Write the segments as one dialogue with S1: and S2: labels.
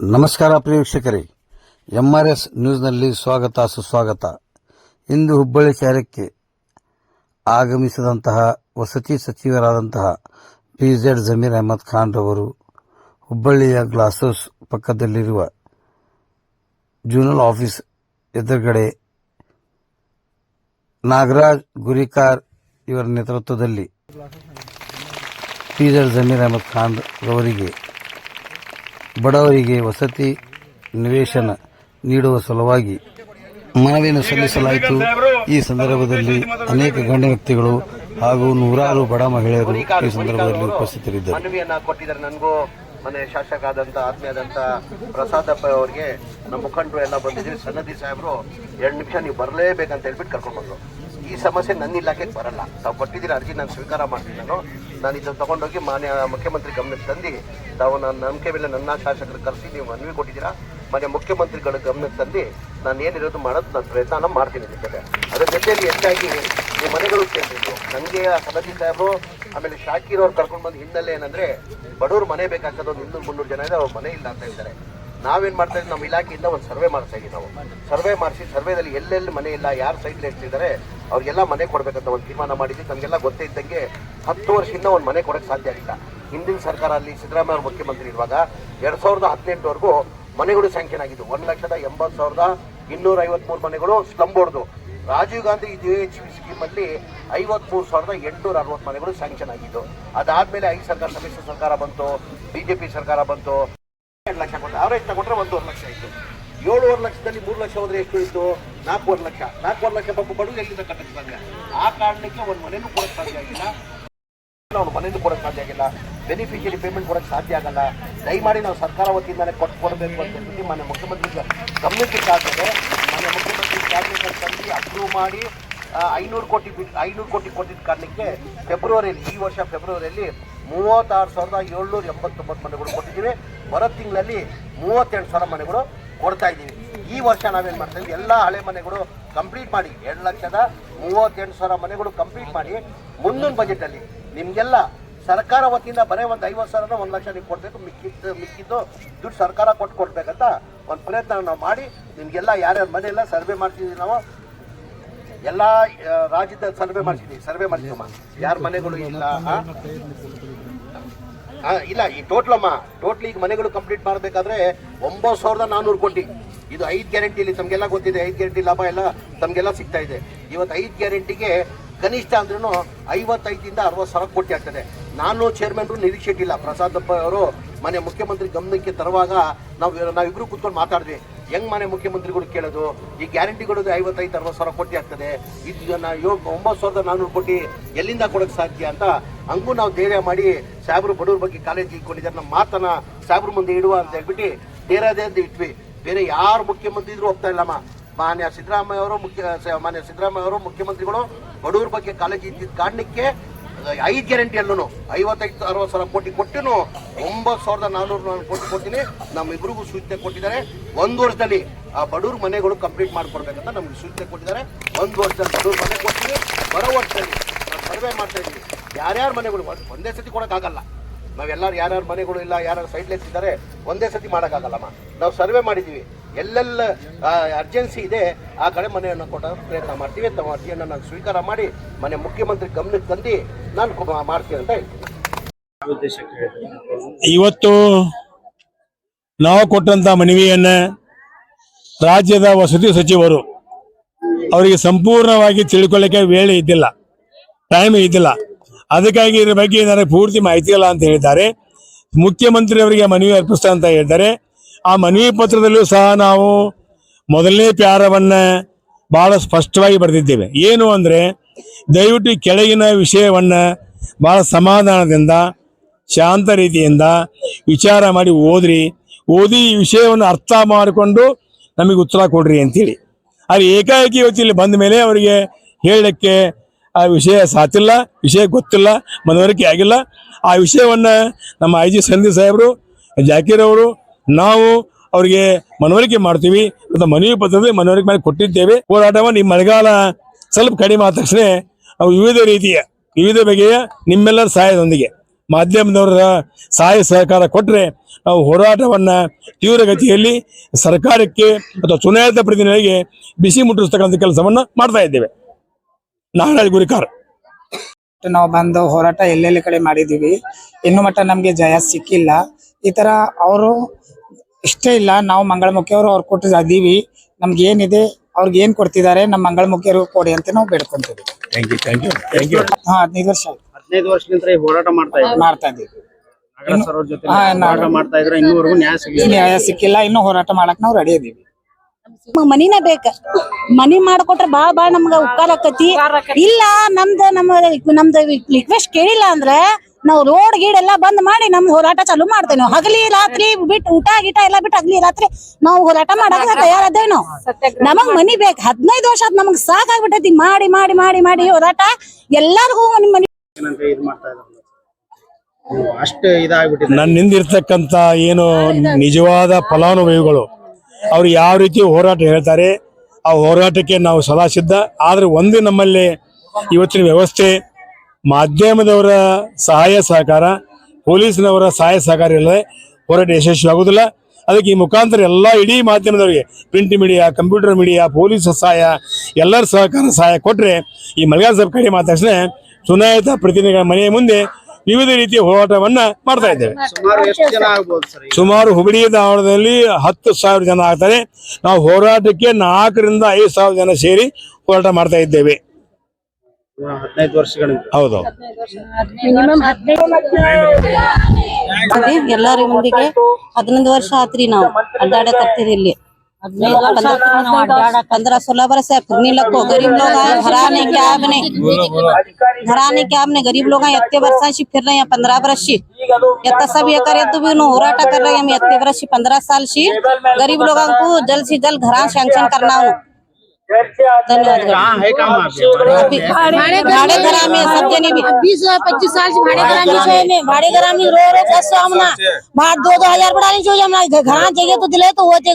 S1: ನಮಸ್ಕಾರ ಪ್ರಿಯ ವೀಕ್ಷಕರೇ. ಎಸ್ ನ್ಯೂಸ್ನಲ್ಲಿ ಸ್ವಾಗತ, ಸುಸ್ವಾಗತ. ಇಂದು ಹುಬ್ಬಳ್ಳಿ ಶಹರಕ್ಕೆ ಆಗಮಿಸಿದಂತಹ ವಸತಿ ಸಚಿವರಾದಂತಹ ಪಿ ಜೆಡ್ ಜಮೀರ್ ಅಹಮದ್ ಖಾನ್ ರವರು ಹುಬ್ಬಳ್ಳಿಯ ಗ್ಲಾಸ್ ಪಕ್ಕದಲ್ಲಿರುವ ಜೂನಲ್ ಆಫೀಸ್ ಎದುರುಗಡೆ ನಾಗರಾಜ್ ಗುರಿಕಾರ್ ಇವರ ನೇತೃತ್ವದಲ್ಲಿ ಪಿ ಜೆಡ್ ಜಮೀರ್ ಅಹಮದ್ ಖಾನ್ ರವರಿಗೆ ಬಡವರಿಗೆ ವಸತಿ ನಿವೇಶನ ನೀಡುವ ಸಲುವಾಗಿ ಮನವಿಯನ್ನು ಸಲ್ಲಿಸಲಾಯಿತು. ಈ ಸಂದರ್ಭದಲ್ಲಿ ಅನೇಕ ಗಣ್ಯ ವ್ಯಕ್ತಿಗಳು ಹಾಗೂ ನೂರಾರು ಬಡ ಮಹಿಳೆಯರು ಈ ಸಂದರ್ಭದಲ್ಲಿ ಉಪಸ್ಥಿತರಿದ್ದರು.
S2: ನನಗೂ. ಮನೆ ಶಾಸಕ ಆದಂತ ಆತ್ಮೀಯದಂತ ಪ್ರಸಾದಪ್ಪ ಅವರಿಗೆ ನಮ್ಮ ಮುಖಂಡರು ಎಲ್ಲ ಬಂದಿದ್ದೀವಿ ಸನ್ನದಿ ಸಾಹೇಬರು, ಎರಡು ನಿಮಿಷ ನೀವು ಬರಲೇಬೇಕಂತ ಹೇಳ್ಬಿಟ್ಟು ಕರ್ಕೊಂಡು ಬಂದ್ರು ಈ ಸಮಸ್ಯೆ ನನ್ನ ಇಲಾಖೆಗೆ ಬರಲ್ಲ. ತಾವು ಕೊಟ್ಟಿದ್ದೀರ ಅರ್ಜಿ, ನಾನು ಸ್ವೀಕಾರ ಮಾಡ್ತೀನಿ ನಾನು. ನಾನು ಇದನ್ನು ತಗೊಂಡೋಗಿ ಮಾನ್ಯ ಮುಖ್ಯಮಂತ್ರಿ ಗಮನಕ್ಕೆ ತಂದು, ತಾವು ನನ್ನ ನಂಬಿಕೆ ಮೇಲೆ ನನ್ನ ಶಾಸಕರು ಕರೆಸಿ ನೀವು ಮನವಿ ಕೊಟ್ಟಿದ್ದೀರಾ? ಮಾನ್ಯ ಮುಖ್ಯಮಂತ್ರಿಗಳ ಗಮನಕ್ಕೆ ತಂದು, ನಾನು ಏನಿರೋದು ಮಾಡೋದು ನಾನು ಪ್ರಯತ್ನ ಮಾಡ್ತೀನಿ ಜೊತೆ. ಅದ್ರ ಜೊತೆಯಲ್ಲಿ ಹೆಚ್ಚಾಗಿ ಈ ಮನೆಗಳು ಕೇಳಿದ್ರು ನನಗೆ ಸದಸ್ಯ ಸಾಹೇಬರು, ಆಮೇಲೆ ಶಾಕಿರೋರು ಕರ್ಕೊಂಡು ಬಂದ ಹಿನ್ನೆಲೆ ಏನಂದರೆ, ಬಡವರು ಮನೆ ಬೇಕಾಗ್ತದೆ, ಒಂದು ಇನ್ನೂರು ಮುನ್ನೂರು ಜನ ಇದೆ ಅವ್ರ ಮನೆ ಇಲ್ಲ ಅಂತ ಹೇಳ್ತಾರೆ ನಾವೇನ್ ಮಾಡ್ತಾ ಇದ್ದೀವಿ, ನಮ್ಮ ಇಲಾಖೆಯಿಂದ ಒಂದು ಸರ್ವೆ ಮಾಡ್ತಾ ಇದ್ದೀವಿ ನಾವು. ಸರ್ವೆ ಮಾಡಿಸಿ, ಸರ್ವೆದಲ್ಲಿ ಎಲ್ಲೆಲ್ಲಿ ಮನೆ ಇಲ್ಲ, ಯಾರು ಸೈಟ್ ಎಷ್ಟಿದ್ದಾರೆ ಅವ್ರಿಗೆಲ್ಲ ಮನೆ ಕೊಡಬೇಕಂತ ಒಂದು ತೀರ್ಮಾನ ಮಾಡಿದ್ವಿ. ನಮಗೆಲ್ಲ ಗೊತ್ತೇ ಇದ್ದಂಗೆ ಹತ್ತು ವರ್ಷದಿಂದ ಒಂದು ಮನೆ ಕೊಡಕ್ಕೆ ಸಾಧ್ಯ ಆಗಿಲ್ಲ. ಹಿಂದಿನ ಸರ್ಕಾರ ಅಲ್ಲಿ ಸಿದ್ದರಾಮಯ್ಯ ಅವರು ಮುಖ್ಯಮಂತ್ರಿ ಇರುವಾಗ ಎರಡು ಸಾವಿರದ ಹದಿನೆಂಟುವರೆಗೂ ಮನೆಗಳು ಸ್ಯಾಂಕ್ಷನ್ ಆಗಿದ್ದು ಒಂದು ಲಕ್ಷದ ಎಂಬತ್ತು ಸಾವಿರದ ಇನ್ನೂರ ಐವತ್ಮೂರು ಮನೆಗಳು slum Rajiv Gandhi G H scheme ಸ್ಕೀಮಲ್ಲಿ ಐವತ್ಮೂರು ಸಾವಿರದ ಎಂಟುನೂರ ಅರವತ್ತು ಮನೆಗಳು ಸ್ಯಾಂಕ್ಷನ್ ಆಗಿದ್ದು. ಅದಾದ್ಮೇಲೆ ಐದು ಸರ್ಕಾರ, ಸಮ್ಮಿಶ್ರ ಸರ್ಕಾರ ಬಂತು, ಬಿಜೆಪಿ ಸರ್ಕಾರ ಬಂತು. ಎರಡು ಲಕ್ಷ ಕೊಟ್ಟರೆ ಅವರೇಜ್ ತಗೊಂಡ್ರೆ ಒಂದೂವರೆ ಲಕ್ಷ ಆಯಿತು. ಏಳುವರೆ ಲಕ್ಷದಲ್ಲಿ ಮೂರು ಲಕ್ಷ ಹೋದರೆ ಎಷ್ಟು ಇತ್ತು ನಾಲ್ಕೂವರೆ ಲಕ್ಷ. ನಾಲ್ಕೂವರೆ ಲಕ್ಷ ಪಾಪ ಬಡವರು ಎಲ್ಲಿಂದ ಕಟ್ಟಕ್ಕೆ ಆ ಕಾರಣಕ್ಕೆ ಒಂದು ಮನೆಯೂ ಕೊಡಕ್ಕೆ ಸಾಧ್ಯ ಆಗಿಲ್ಲ. ಅವ್ನು ಮನೆಯಿಂದ ಕೊಡಕ್ಕೆ ಸಾಧ್ಯ ಆಗಿಲ್ಲ. ಬೆನಿಫಿಷಿಯರಿ ಪೇಮೆಂಟ್ ಕೊಡಕ್ಕೆ ಸಾಧ್ಯ ಆಗಲ್ಲ. ದಯಮಾಡಿ ನಾವು ಸರ್ಕಾರ ವತಿಯಿಂದಲೇ ಕೊಟ್ಟು ಕೊಡಬೇಕು ಅಂತ ಹೇಳ್ಬಿಟ್ಟು ಮನೆ ಮುಖ್ಯಮಂತ್ರಿ ಗಮನಕ್ಕೆ ಸಾಧ್ಯ ಮನೆ ಮುಖ್ಯಮಂತ್ರಿ ಕ್ಯಾಬಿನೆಟ್ ತಂದು ಅಪ್ರೂವ್ ಮಾಡಿ ಐನೂರು ಕೋಟಿ ಐನೂರು ಕೋಟಿ ಕೊಟ್ಟಿದ್ದ ಕಾರಣಕ್ಕೆ ಫೆಬ್ರವರಿಯಲ್ಲಿ ಈ ವರ್ಷ ಫೆಬ್ರವರಿಯಲ್ಲಿ ಮೂವತ್ತಾರು ಸಾವಿರದ ಏಳ್ನೂರ ಎಂಬತ್ತೊಂಬತ್ತು ಮನೆಗಳು ಕೊಟ್ಟಿದ್ದೀವಿ. ಬರೋ ತಿಂಗಳಲ್ಲಿ ಮೂವತ್ತೆಂಟು ಸಾವಿರ ಮನೆಗಳು ಕೊಡ್ತಾ ಇದ್ದೀವಿ. ಈ ವರ್ಷ ನಾವೇನು ಮಾಡ್ತೀವಿ? ಎಲ್ಲ ಹಳೆ ಮನೆಗಳು ಕಂಪ್ಲೀಟ್ ಮಾಡಿ, ಎರಡು ಲಕ್ಷದ ಮೂವತ್ತೆಂಟು ಸಾವಿರ ಮನೆಗಳು ಕಂಪ್ಲೀಟ್ ಮಾಡಿ ಮುಂದಿನ ಬಜೆಟಲ್ಲಿ ನಿಮಗೆಲ್ಲ ಸರ್ಕಾರ ವತಿಯಿಂದ ಬರೀ ಒಂದು ಐವತ್ತು ಸಾವಿರನ ಒಂದು ಲಕ್ಷ ನೀವು ಕೊಡಬೇಕು, ಮಿಕ್ಕಿದ್ದು ಮಿಕ್ಕಿದ್ದು ದುಡ್ಡು ಸರ್ಕಾರ ಕೊಟ್ಟು ಕೊಡಬೇಕಂತ ಒಂದು ಪ್ರಯತ್ನ ನಾವು ಮಾಡಿ, ನಿಮಗೆಲ್ಲ ಯಾರ್ಯಾರ ಮನೆ ಎಲ್ಲ ಸರ್ವೆ ಮಾಡ್ತಿದ್ದೀವಿ ನಾವು. ಎಲ್ಲ ರಾಜ್ಯದ ಸರ್ವೆ ಮಾಡ್ತೀವಿ ಸರ್ವೆ ಮಾಡ್ತೀವಮ್ಮ ಯಾರ ಮನೆಗಳು ಇಲ್ಲ ಇಲ್ಲ, ಈ ಟೋಟ್ಲ್ ಅಮ್ಮ ಟೋಟ್ಲಿ ಈಗ ಮನೆಗಳು ಕಂಪ್ಲೀಟ್ ಮಾಡಬೇಕಾದ್ರೆ ಒಂಬತ್ತು ಸಾವಿರದ ನಾನ್ನೂರು ಕೋಟಿ. ಇದು ಐದು ಗ್ಯಾರಂಟಿಲಿ ತಮಗೆಲ್ಲ ಗೊತ್ತಿದೆ, ಐದು ಗ್ಯಾರಂಟಿ ಲಾಭ ಎಲ್ಲ ತಮಗೆಲ್ಲ ಸಿಗ್ತಾ ಇದೆ. ಇವತ್ತು ಐದು ಗ್ಯಾರಂಟಿಗೆ ಕನಿಷ್ಠ ಅಂದ್ರೂ ಐವತ್ತೈದಿಂದ ಅರವತ್ತು ಸಾವಿರ ಕೋಟಿ ಆಗ್ತದೆ. ನಾನು ಚೇರ್ಮನ್ರು ನಿರೀಕ್ಷೆ ಇಟ್ಟಿಲ್ಲ. ಪ್ರಸಾದಪ್ಪ ಅವರು ಮನೆ ಮುಖ್ಯಮಂತ್ರಿ ಗಮನಕ್ಕೆ ತರುವಾಗ ನಾವು, ನಾವಿಬ್ರು ಕೂತ್ಕೊಂಡು ಮಾತಾಡಿದ್ವಿ. ಹೆಂಗ್ ಮನೆ ಮುಖ್ಯಮಂತ್ರಿಗಳು ಕೇಳೋದು? ಈ ಗ್ಯಾರಂಟಿಗಳು ಐವತ್ತೈದು, ಅರವತ್ತು ಸಾವಿರ ಕೋಟಿ ಆಗ್ತದೆ. ಇದು ಒಂಬತ್ತು ಸಾವಿರದ ನಾನ್ನೂರು ಕೋಟಿ ಎಲ್ಲಿಂದ ಕೊಡಕ್ಕೆ ಸಾಧ್ಯ ಅಂತ ಹಂಗೂ ನಾವು ಧೈರ್ಯ ಮಾಡಿ ಸಾಹೇಬ್ರು ಬಡವ್ರ ಬಗ್ಗೆ ಕಾಲೇಜ್ ಇಟ್ಕೊಂಡಿದ್ದಾರೆ. ನಮ್ಮ ಮಾತನ್ನ ಸಾಹೇಬ್ರ ಮುಂದೆ ಇಡುವ ಅಂತ ಹೇಳ್ಬಿಟ್ಟು ಧೈರ್ಯದೇ ಅಂತ ಇಟ್ವಿ. ಬೇರೆ ಯಾರು ಮುಖ್ಯಮಂತ್ರಿ ಇದ್ರು ಹೋಗ್ತಾ ಇಲ್ಲಮ್ಮ. ಮಾನ್ಯ ಸಿದ್ದರಾಮಯ್ಯ ಅವರು ಮುಖ್ಯ ಮಾನ್ಯ ಸಿದ್ದರಾಮಯ್ಯ ಅವರು ಮುಖ್ಯಮಂತ್ರಿಗಳು ಬಡವ್ರ ಬಗ್ಗೆ ಕಾಲೇಜ್ ಇದ್ದಿದ್ದ ಕಾರಣಕ್ಕೆ ಐದು ಗ್ಯಾರಂಟಿ ಅಲ್ಲೂ ಐವತ್ತೈದು, ಅರವತ್ತು ಸಾವಿರ ಕೋಟಿ ಕೊಟ್ಟು ಒಂಬತ್ತು ಸಾವಿರದ ನಾನ್ನೂರು ನಾನು ಕೋಟಿ ಕೊಡ್ತೀನಿ. ನಮ್ಮಿಬ್ಬರಿಗೂ ಸೂಚನೆ ಕೊಟ್ಟಿದ್ದಾರೆ. ಒಂದು ವರ್ಷದಲ್ಲಿ ಆ ಬಡವ್ರ ಮನೆಗಳು ಕಂಪ್ಲೀಟ್ ಮಾಡಿಕೊಡ್ಬೇಕಂತ ನಮ್ಗೆ ಸೂಚನೆ ಕೊಟ್ಟಿದ್ದಾರೆ. ಒಂದು ವರ್ಷದಲ್ಲಿ ಬಡವ್ರ ಮನೆ ಕೊಡ್ತೀನಿ. ಬರೋ ವರ್ಷದಲ್ಲಿ ಸರ್ವೆ ಮಾಡ್ತಾ ಇದ್ದೀವಿ ಯಾರ್ಯಾರ ಮನೆಗಳು ಒಂದ್- ಸತಿ ಕೊಡೋಕ್ಕಾಗಲ್ಲ. ನಾವೆಲ್ಲರೂ ಯಾರ್ಯಾರ ಮನೆಗಳು ಇಲ್ಲ ಯಾರ್ಯಾರು ಸೈಡ್ಲೆಸ್ ಇದ್ದಾರೆ ಒಂದೇ ಸತಿ ಮಾಡೋಕ್ಕಾಗಲ್ಲಮ್ಮ ನಾವು ಸರ್ವೆ ಮಾಡಿದ್ದೀವಿ. ಎಲ್ಲೆಲ್ಲ ಅರ್ಜೆನ್ಸಿ ಇದೆ ಆ ಕಡೆ ಮನೆಯನ್ನು ಕೊಡೋ ಪ್ರಯತ್ನ ಮಾಡ್ತೀವಿ ತಮ್ಮ ಅರ್ಜಿಯನ್ನು ನಾನು ಸ್ವೀಕಾರ ಮಾಡಿ ಮನೆ ಮುಖ್ಯಮಂತ್ರಿ ಗಮನಕ್ಕೆ ತಂದು ನಾನು ಮಾಡ್ತೀನಿ ಅಂತ ಹೇಳ್ತೀನಿ.
S3: ಇವತ್ತು ನಾವು ಕೊಟ್ಟಂತ ಮನವಿಯನ್ನ ರಾಜ್ಯದ ವಸತಿ ಸಚಿವರು ಅವರಿಗೆ ಸಂಪೂರ್ಣವಾಗಿ ತಿಳ್ಕೊಳ್ಳಿಕ್ಕೆ ವೇಳೆ ಇದ್ದಿಲ್ಲ ಟೈಮ್ ಇದ್ದಿಲ್ಲ. ಅದಕ್ಕಾಗಿ ಇದ್ರ ಬಗ್ಗೆ ನನಗೆ ಪೂರ್ತಿ ಮಾಹಿತಿ ಇಲ್ಲ ಅಂತ ಹೇಳಿದ್ದಾರೆ. ಮುಖ್ಯಮಂತ್ರಿ ಅವರಿಗೆ ಮನವಿ ಅರ್ಪಿಸ್ತಾ ಅಂತ ಹೇಳಿದ್ದಾರೆ. ಆ ಮನವಿ ಪತ್ರದಲ್ಲೂ ಸಹ ನಾವು ಮೊದಲನೇ ಪ್ಯಾರವನ್ನ ಬಹಳ ಸ್ಪಷ್ಟವಾಗಿ ಬರೆದಿದ್ದೇವೆ. ಏನು ಅಂದ್ರೆ, ದಯವಿಟ್ಟು ಕೆಳಗಿನ ವಿಷಯವನ್ನ ಬಹಳ ಸಮಾಧಾನದಿಂದ, ಶಾಂತ ರೀತಿಯಿಂದ ವಿಚಾರ ಮಾಡಿ ಓದ್ರಿ. ಓದಿ ಈ ವಿಷಯವನ್ನು ಅರ್ಥ ಮಾಡಿಕೊಂಡು ನಮಗೆ ಉತ್ತರ ಕೊಡ್ರಿ ಅಂತೇಳಿ. ಅಲ್ಲಿ ಏಕಾಏಕಿ ಇವತ್ತಿಲ್ಲಿ ಬಂದ ಮೇಲೆ ಅವರಿಗೆ ಹೇಳಲಿಕ್ಕೆ ಆ ವಿಷಯ ಸಾತಿಲ್ಲ, ವಿಷಯ ಗೊತ್ತಿಲ್ಲ, ಮನವರಿಕೆ ಆಗಿಲ್ಲ. ಆ ವಿಷಯವನ್ನು ನಮ್ಮ ಐ ಜಿ ಸಂಧಿ ಸಾಹೇಬರು, ಜಾಕೀರ್ ಅವರು, ನಾವು ಅವರಿಗೆ ಮನವರಿಕೆ ಮಾಡ್ತೀವಿ. ಮತ್ತು ಮನವಿ ಪತ್ರದಲ್ಲಿ ಮನವರಿಕೆ ಮಾಡಿ ಕೊಟ್ಟಿದ್ದೇವೆ. ಹೋರಾಟವನ್ನು ಈ ಮಳೆಗಾಲ ಸ್ವಲ್ಪ ಕಡಿಮೆ ಆದ ತಕ್ಷಣ ವಿವಿಧ ರೀತಿಯ, ವಿವಿಧ ಬಗೆಯ ನಿಮ್ಮೆಲ್ಲರ ಸಹಾಯದೊಂದಿಗೆ ಮಾಧ್ಯಮದವರ ಸಹಾಯ ಸಹಕಾರ ಕೊಟ್ಟರೆ ನಾವು ಹೋರಾಟವನ್ನು ತೀವ್ರಗತಿಯಲ್ಲಿ ಸರ್ಕಾರಕ್ಕೆ ಅಥವಾ ಚುನಾಯಿತ ಪ್ರತಿನಿಧಿಗಳಿಗೆ ಬಿಸಿ ಮುಟ್ಟಿಸ್ತಕ್ಕಂಥ ಕೆಲಸವನ್ನು ಮಾಡ್ತಾ ಇದ್ದೇವೆ. ನಾಗರಾಜ್ ಗುರಿಕಾರ್.
S4: ನಾವು ಬಂದು ಹೋರಾಟ ಎಲ್ಲೆಲ್ಲಿ ಕಡೆ ಮಾಡಿದೀವಿ ಇನ್ನು ಮಟ್ಟ ನಮಗೆ ಜಯ ಸಿಕ್ಕಿಲ್ಲ. ಈ ತರ ಅವರು ಇಷ್ಟೇ ಇಲ್ಲ ನಾವು ಮಂಗಳಮುಖಿಯವರು ಅವ್ರು ಕೊಟ್ಟು ಅದೀವಿ. ನಮ್ಗೆ ಏನಿದೆ ಅವ್ರಿಗೆ ಏನ್ ಕೊಡ್ತಿದ್ದಾರೆ ನಮ್ಮ ಮಂಗಳಮುಖಿಯರು ಕೊಡಿ ಅಂತ ನಾವು ಬೇಡ್ಕೊಂತೀವಿ.
S3: Thank you thank you thank you
S4: ಹಾ ಹದಿನೈದು ವರ್ಷ ಆಯ್ತು.
S5: ಹದಿನೈದು ವರ್ಷದಿಂದ ಈ ಹೋರಾಟ ಮಾಡ್ತಾ ಇದ್ರು
S4: ಮಾಡ್ತಾ ಇದೀವಿ
S5: ನಾಗರಾಜ್ ಸರ್ ಅವ್ರ ಜೊತೆ
S4: ಹಾ,
S5: ಹೋರಾಟ ಮಾಡ್ತಾ ಇದ್ರೆ ಇನ್ನೂವರೆಗೂ ನ್ಯಾಯ ಸಿಗಲಿಲ್ಲ.
S4: ನ್ಯಾಯ ಸಿಕ್ಕಿಲ್ಲ ಇನ್ನು ಹೋರಾಟ ಮಾಡಕ್ ನಾವು ರೆಡಿ ಇದೀವಿ.
S6: ನಮಗ್ ಮನಿನ ಬೇಕ. ಮನಿ ಮಾಡ್ಕೊಟ್ರ ಬಾಳ ಬಾಳ ನಮ್ಗ ಉಪಕಾರ ಆಕತಿ. ಇಲ್ಲ ನಮ್ದ ನಮ್ಮ ನಮ್ದ ರಿಕ್ವೆಸ್ಟ್ ಕೇಳಿಲ್ಲ ಅಂದ್ರ ನಾವ್ ರೋಡ್ ಗೀಡ್ ಎಲ್ಲಾ ಬಂದ್ ಮಾಡಿ ನಮ್ ಹೋರಾಟ ಚಾಲೂ ಮಾಡ್ತೇವೆ ನಾವು. ಹಗಲಿ ರಾತ್ರಿ ಬಿಟ್ಟು ಊಟ ಗೀಟ ಎಲ್ಲಾ ಬಿಟ್ಟು ಹಗಲಿ ರಾತ್ರಿ ನಾವು ಹೋರಾಟ ಮಾಡಕ್ ತಯಾರದೇವ್ ನಾವು. ನಮಗ್ ಮನಿ ಬೇಕ್. ಹದಿನೈದು ವರ್ಷ ಆದ್ ನಮಗ್ ಸಾಕಾಗ್ಬಿಟ್ಟೈತಿ. ಮಾಡಿ ಮಾಡಿ ಮಾಡಿ ಮಾಡಿ ಹೋರಾಟ. ಎಲ್ಲಾರ್ಗೂ ನಿಮ್ ಮನಿ
S3: ನನ್ನಿಂದ ಇರ್ತಕ್ಕಂತ ಏನು ನಿಜವಾದ ಫಲಾನುಭವಿಗಳು ಅವ್ರು ಯಾವ ರೀತಿ ಹೋರಾಟ ಹೇಳ್ತಾರೆ, ಆ ಹೋರಾಟಕ್ಕೆ ನಾವು ಸದಾ ಸಿದ್ಧ ಆದ್ರೆ ಒಂದು ನಮ್ಮಲ್ಲಿ ಇವತ್ತಿನ ವ್ಯವಸ್ಥೆ, ಮಾಧ್ಯಮದವರ ಸಹಾಯ ಸಹಕಾರ, ಪೊಲೀಸ್ನವರ ಸಹಾಯ ಸಹಕಾರ ಇಲ್ಲದೆ ಹೋರಾಟ ಯಶಸ್ವಿ ಆಗೋದಿಲ್ಲ ಅದಕ್ಕೆ ಈ ಮುಖಾಂತರ ಎಲ್ಲ ಇಡೀ ಮಾಧ್ಯಮದವರಿಗೆ, print media, computer media, police ಸಹಾಯ, ಎಲ್ಲರ ಸಹಕಾರ ಸಹಾಯ ಕೊಟ್ಟರೆ ಈ ಮಲ್ಗಾಲ್ ಸಬ್ ಕಡೆ ಮಾತಾಡ್ಸನೆ ಚುನಾಯಿತ ಪ್ರತಿನಿಧಿಗಳ ಮನೆಯ ಮುಂದೆ ವಿವಿಧ ರೀತಿಯ ಹೋರಾಟವನ್ನ ಮಾಡ್ತಾ ಇದ್ದೇವೆ.
S5: ಸುಮಾರು ಎಷ್ಟು ಜನ ಆಗ್ಬೋದು ಸರ್
S3: ಸುಮಾರು ಹುಬ್ಬಳ್ಳಿ ಧಾರವಾಡದಲ್ಲಿ ಹತ್ತು ಸಾವಿರ ಜನ ಆಗ್ತಾರೆ. ನಾವು ಹೋರಾಟಕ್ಕೆ ನಾಲ್ಕರಿಂದ ಐದು ಸಾವಿರ ಜನ ಸೇರಿ ಹೋರಾಟ ಮಾಡ್ತಾ ಇದ್ದೇವೆ.
S5: ಹದಿನೈದು ವರ್ಷಗಳಿಂದ.
S3: ಹೌದು.
S6: ಎಲ್ಲಾರ ಮುಂದಿಗೆ ಹದಿನೈದು ವರ್ಷ ಆತ್ರಿ ನಾವು. ಅಡ್ಡಾಡಕತ್ತೀರಿ ಇಲ್ಲಿ. पंद्रह सोलह बरस है फिरने लगो गरीब लोग आए घराने क्या आपने? घराने क्या आपने? गरीब लोग आए इतने वर्षाशी फिर रहे हैं पंद्रह वर्ष शी इतना सब ये करे तो भी उन्होंने होराटा कर रहे हैं हम इतने वर्ष पंद्रह साल शी गरीब लोगों को जल्द से जल्द घरा सैंक्शन करना
S5: है।
S6: भाड़े घरा में सब जने भी बीस पच्चीस साल से भाड़े घरा में भाड़े घरा में रो रो दस सौ हमना भाड़ दो दो हज़ार बढ़ा लीजिए हमना घरा चाहिए तो दिले तो होते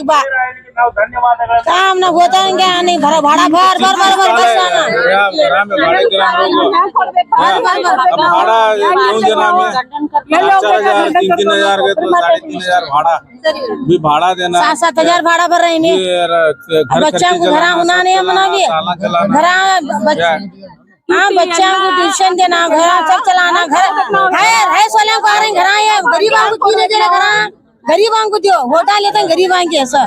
S6: काम ना होता है क्या नहीं भरा भाड़ा भर भर भर भर बस आना
S7: भाड़ा क्यों देना हमें चार हज़ार तीन तीन हज़ार के तो साढ़े तीन हज़ार भाड़ा। भी भाड़ा देना।
S6: सात सात हज़ार भाड़ा भर रहे हैं बच्चों को घरा होना नहीं हमना भी घरा हाँ बच्चों को ट्यूशन देना घर सब चलाना घर है है सोलह को आ रहे हैं घर आए गरीबों को क्यों नहीं दे रहे घर गरीबों को दो लेते हैं गरीबों के सर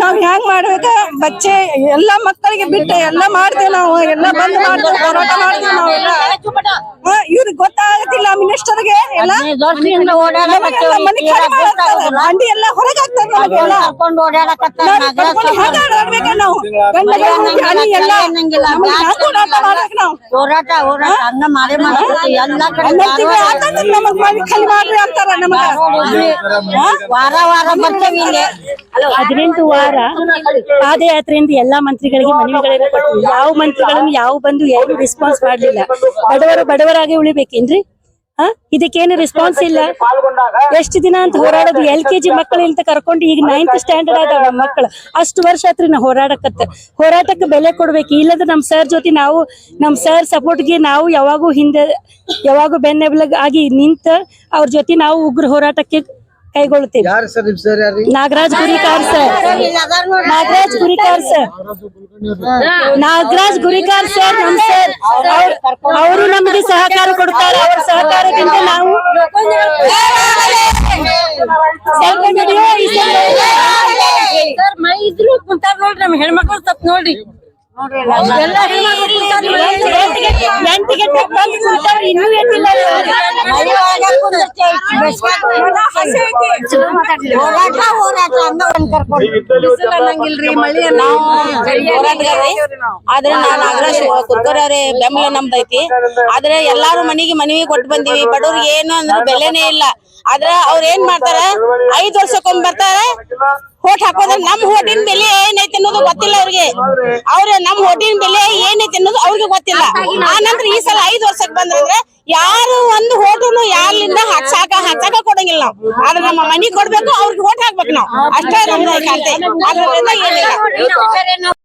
S4: ನಾವ್ ಹೆಂಗ್ ಮಾಡ್ಬೇಕ? ಬಚ್ಚೆ ಎಲ್ಲಾ ಮಕ್ಕಳಿಗೆ ಬಿಟ್ಟೆ ಎಲ್ಲಾ ಮಾಡ್ತೇವೆ ನಾವು ಎಲ್ಲ ಬಂದ್ ಮಾಡ್ತೇವೆ ಹೋರಾಟ ಮಾಡ್ತೇವೆ ನಾವೆಲ್ಲ ಇವ್ರಿಗೆ ಗೊತ್ತಾಗತ್ತಿಲ್ಲ ಮಿನಿಸ್ಟರ್ಗೆ ಎಲ್ಲ. ಅಂಡಿ ಎಲ್ಲ ಹೊರಗಾಗ್ತಾರೆ ಹಾಕ್ತಾರೆ ನಮಗೆಲ್ಲ ನಾವ್ ಹೆಂಗ್ ಆಡ್ಬೇಕ ನಾವು. ಗಂಡ ಹೆಣ್ಣು ಎಲ್ಲ. ನಮ್ಗೆ ಹ್ಯಾಂಗ್ ಹೋರಾಟ ಮಾಡ್ಬೇಕು ನಾವು.
S6: ಹೋರಾಟ ಹೋರಾಟ. ಮಾಡೇ ಮಾಡ್ತೀವಿ ಎಲ್ಲ ಕಡೆ
S8: ಹನ್ನೊಂದು ಆತಂದ್ರೆ ನಮಗ್ ಮನೆ ಖಾಲಿ ಮಾಡ್ರಿ ಅಂತಾರ ನಮಗ.
S6: ವಾರ ವಾರ ಬರ್ತೇವೆ ಇಲ್ಲಿ
S8: ಹದಿನೆಂಟು ವಾರ ಪಾದಯಾತ್ರೆಯಿಂದ ಎಲ್ಲಾ ಮಂತ್ರಿಗಳಿಗೆ ಮನವಿಗಳನ್ನು ಕೊಟ್ಟಿವಿ ಯಾವ ಮಂತ್ರಿಗಳನ್ನು ಯಾವ ಬಂದು ಏನು ರೆಸ್ಪಾನ್ಸ್ ಮಾಡಲಿಲ್ಲ. ಬಡವರು ಬಡವರಾಗಿ ಉಳಿಬೇಕೇನ್ರಿ? ಹಾ? ಇದಕ್ಕೇನು ರೆಸ್ಪಾನ್ಸ್ ಇಲ್ಲ. ಎಷ್ಟು ದಿನ ಅಂತ ಹೋರಾಡೋದು? ಎಲ್ ಕೆ ಜಿ ಮಕ್ಕಳು ಅಂತ ಕರ್ಕೊಂಡು ಈಗ ನೈನ್ತ್ ಸ್ಟ್ಯಾಂಡರ್ಡ್ ನಮ್ಮ ಮಕ್ಕಳು. ಅಷ್ಟು ವರ್ಷ ಆತ್ರಿ ನಾ ಹೋರಾಡಕತ್ತ. ಹೋರಾಟಕ್ಕೆ ಬೆಲೆ ಕೊಡ್ಬೇಕು. ಇಲ್ಲದ ನಮ್ ಸರ್ ಜೊತೆ ನಾವು, ನಮ್ ಸರ್ ಸಪೋರ್ಟ್ಗೆ ನಾವು ಯಾವಾಗೂ ಹಿಂದೆ, ಯಾವಾಗೂ ಬೆನ್ನೆಬ್ಲಗ್ ಆಗಿ ನಿಂತ ಅವ್ರ ಜೊತೆ ನಾವು ಉಗ್ರ ಹೋರಾಟಕ್ಕೆ ಕೈಗೊಳ್ಳುತ್ತೇವೆ.
S5: ಯಾರು ಸರ್ ನಿಮ್ ಸರ್ ಯಾರು?
S8: Nagaraj Gurikar sir. Nagaraj Gurikar sir. Nagaraj Gurikar sir ನಮ್ ಸರ್. ಅವರು ನಮಗೆ ಸಹಕಾರ ಕೊಡ್ತಾರೆ. ಅವ್ರ ಸಹಕಾರದಿಂದ ನಾವು ಮೈ
S6: ಇದ್ರು ಕುಂತಾರ ನೋಡ್ರಿ ನಮ್ ಹೆಣ್ಮಕ್ಳು ತಪ್ಪ ನೋಡ್ರಿ. ಆದ್ರೆ ನಾನ್ ನಾಗರಾಜ್ ಕುರ್ಕರ್ ಅವ್ರೆ ಬೆಂಬಲ ನಮ್ದೈತಿ. ಆದ್ರೆ ಎಲ್ಲಾರು ಮನಿಗೆ ಮನವಿ ಕೊಟ್ಟು ಬಂದಿವಿ. ಬಡವ್ರಿಗೆ ಏನು ಅಂದ್ರೆ ಬೆಲೆನೇ ಇಲ್ಲ. ಆದ್ರೆ ಅವ್ರ ಏನ್ ಮಾಡ್ತಾರ? ಐದ್ ವರ್ಷಕ್ಕೊಮ್ಮೆ ಬರ್ತಾರ. ಹೋಟ್ ಹಾಕೋದ್ರೆ ನಮ್ ಹೋಟಿನ ಬೆಲೆ ಏನೈತೆ ಅನ್ನೋದು ಗೊತ್ತಿಲ್ಲ ಅವ್ರಿಗೆ. ಅವ್ರ, ನಮ್ ಹೋಟಿನ ಬೆಲೆ ಏನೈತೆ ಅನ್ನೋದು ಅವ್ರಿಗೆ ಗೊತ್ತಿಲ್ಲ. ಆ ಈ ಸಲ ಐದು ವರ್ಷಕ್ಕೆ ಬಂದ್ರೆ ಯಾರು ಒಂದು ಹೋಟುನು ಯಾರಿಂದ ಹಾಕ್ಸಾಕ ಹಾಕ್ಸಾಕ ಕೊಡಂಗಿಲ್ಲ ನಾವು. ಆದ್ರೆ ನಮ್ಮ ಮನಿ ಕೊಡ್ಬೇಕು, ಅವ್ರಿಗೆ ಓಟ್ ಹಾಕ್ಬೇಕು ನಾವು. ಅಷ್ಟೇ ನಮ್ದು ಅದ್ರಿಂದ ಏನಿಲ್ಲ.